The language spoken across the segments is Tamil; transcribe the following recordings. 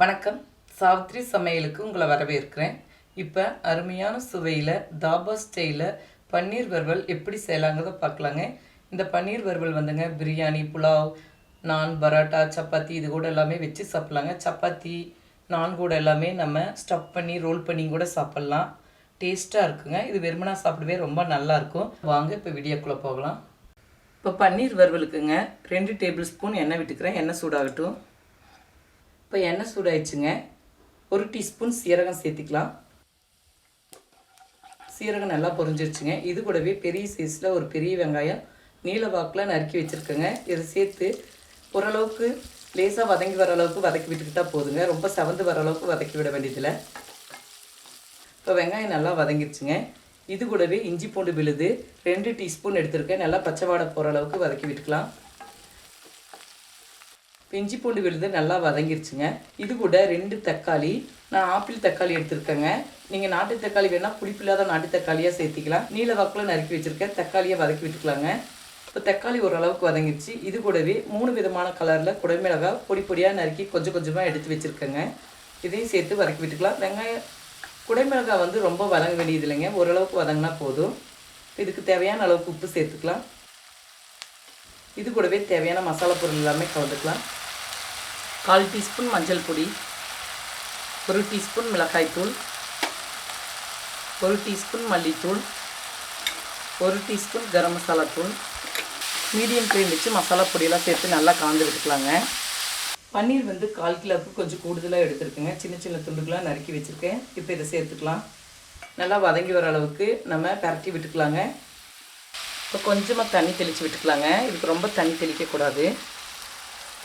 வணக்கம். சாவித்ரி சமையலுக்கு உங்களை வரவேற்கிறேன். இப்போ அருமையான சுவையில் தாபா ஸ்டைலில் பன்னீர் வறுவல் எப்படி செய்யலாங்கிறத பார்க்கலாங்க. இந்த பன்னீர் வறுவல் வந்துங்க பிரியாணி புலாவ் நான் பரோட்டா சப்பாத்தி இது கூட எல்லாமே வச்சு சாப்பிட்லாங்க. சப்பாத்தி நான் கூட எல்லாமே நம்ம ஸ்டஃப் பண்ணி ரோல் பண்ணி கூட சாப்பிட்லாம். டேஸ்ட்டாக இருக்குங்க. இது வெறுமனா சாப்பிடவே ரொம்ப நல்லாயிருக்கும் வாங்க இப்போ வீடியோக்குள்ளே போகலாம். இப்போ பன்னீர் வறுவலுக்குங்க ரெண்டு டேபிள் ஸ்பூன் எண்ணெய் விட்டுக்கிறேன். எண்ணெய் சூடாகட்டும். இப்போ எண்ணெய் சூடாயிடுச்சுங்க. ஒரு டீஸ்பூன் சீரகம் சேர்த்திக்கலாம். சீரகம் நல்லா பொரிஞ்சிருச்சுங்க. இது கூடவே பெரிய சைஸில் ஒரு பெரிய வெங்காயம் நீல வாக்கில் நறுக்கி வச்சுருக்கேங்க. இதை சேர்த்து ஓரளவுக்கு லேசாக வதங்கி வர அளவுக்கு வதக்கி விட்டுக்கிட்டால் போதுங்க. ரொம்ப செவந்து வர அளவுக்கு வதக்கி விட வேண்டியதில்லை. இப்போ வெங்காயம் நல்லா வதங்கிருச்சுங்க. இது கூடவே இஞ்சி பூண்டு விழுது ரெண்டு டீஸ்பூன் எடுத்திருக்கேன். நல்லா பச்சை வாடை போகிற அளவுக்கு வதக்கி விட்டுக்கலாம். இப்போ இஞ்சி பூண்டு விழுது நல்லா வதங்கிருச்சுங்க. இது கூட ரெண்டு தக்காளி. நான் ஆப்பிள் தக்காளி எடுத்திருக்கேங்க. நீங்கள் நாட்டு தக்காளி வேணால் புளிப்பில்லாத நாட்டு தக்காளியாக சேர்த்திக்கலாம். நீல வாக்கில் நறுக்கி வச்சுருக்கேன் தக்காளியை வதக்கி விட்டுக்கலாங்க. இப்போ தக்காளி ஓரளவுக்கு வதங்கிடுச்சு இது கூடவே மூணு விதமான கலரில் குடமிளகாய் பொடி பொடியாக நறுக்கி கொஞ்சம் கொஞ்சமாக எடுத்து வச்சுருக்கேங்க. இதையும் சேர்த்து வதக்கி விட்டுக்கலாம். வெங்காயம் குடைமிளகாய் வந்து ரொம்ப வதங்க வேண்டியது இல்லைங்க ஓரளவுக்கு வதங்கினா போதும். இதுக்கு தேவையான அளவுக்கு உப்பு சேர்த்துக்கலாம். இது கூடவே தேவையான மசாலா பொருள் எல்லாமே கலந்துக்கலாம். கால் டீஸ்பூன் மஞ்சள் பொடி ஒரு டீஸ்பூன் மிளகாய்த்தூள் ஒரு டீஸ்பூன் மல்லித்தூள் ஒரு டீஸ்பூன் கரம் மசாலா தூள். மீடியம் ஃப்ளேம் வச்சு மசாலா பொடியெல்லாம் சேர்த்து நல்லா காந்து விட்டுக்கலாங்க. பன்னீர் வந்து கால் கிலோவுக்கு கொஞ்சம் கூடுதலாக எடுத்துருக்குங்க. சின்ன சின்ன துண்டுகளாக நறுக்கி வச்சுருக்கேன். இப்போ இதை சேர்த்துக்கலாம். நல்லா வதங்கி வர அளவுக்கு நம்ம பரட்டி விட்டுக்கலாங்க. இப்போ கொஞ்சமாக தண்ணி தெளித்து விட்டுக்கலாங்க. இதுக்கு ரொம்ப தண்ணி தெளிக்கக்கூடாது.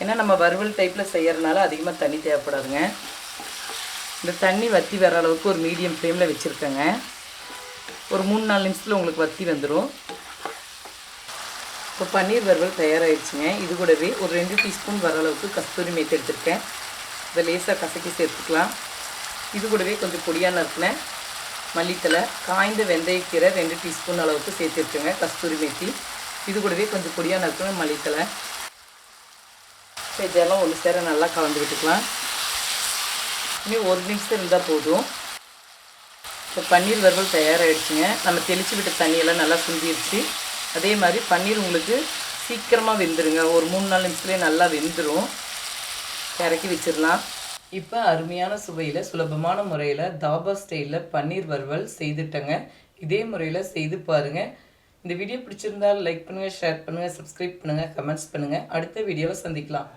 ஏன்னா நம்ம வறுவல் டைப்பில் செய்கிறனால அதிகமாக தண்ணி தேவைப்படாதுங்க. இந்த தண்ணி வற்றி வர அளவுக்கு ஒரு மீடியம் ஃப்ளேமில் வச்சுருக்கேங்க. ஒரு மூணு நாலு நிமிஷத்தில் உங்களுக்கு வற்றி வந்துடும் இப்போ பன்னீர் வறுவல் தயாராகிடுச்சுங்க இது கூடவே ஒரு ரெண்டு டீஸ்பூன் வர அளவுக்கு கஸ்தூரி மேத்தி எடுத்துருக்கேன். இதை லேசாக கசக்கி சேர்த்துக்கலாம். இது கூடவே கொஞ்சம் பொடியான நறுக்கின மல்லித்தலை காய்ந்த வெந்தயக்கீரை ரெண்டு டீஸ்பூன் அளவுக்கு சேர்த்துருக்கேங்க கஸ்தூரி மேத்தி. இது கூடவே கொஞ்சம் பொடியான நறுக்கின மல்லித்தலை இதெல்லாம் ஒன்று சேர நல்லா கலந்து விட்டுக்கலாம். இன்னும் ஒரு நிமிஷம் இருந்தால் போதும். இப்போ பன்னீர் வறுவல் தயாராகிடுச்சுங்க நம்ம தெளித்து விட்ட தண்ணியெல்லாம் நல்லா சுண்டிடுச்சு அதே மாதிரி பன்னீர் உங்களுக்கு சீக்கிரமாக வெந்துருங்க. ஒரு மூணு நாலு நிமிஷத்துலேயே நல்லா வெந்துடும் இறக்கி வச்சிடலாம். இப்போ அருமையான சுவையில் சுலபமான முறையில் தாபா ஸ்டைலில் பன்னீர் வறுவல் செய்துட்டேங்க. இதே முறையில் செய்து பாருங்கள் இந்த வீடியோ பிடிச்சிருந்தால் லைக் பண்ணுங்கள் ஷேர் பண்ணுங்கள் சப்ஸ்கிரைப் பண்ணுங்கள் கமெண்ட்ஸ் பண்ணுங்கள் அடுத்த வீடியோவை சந்திக்கலாம்.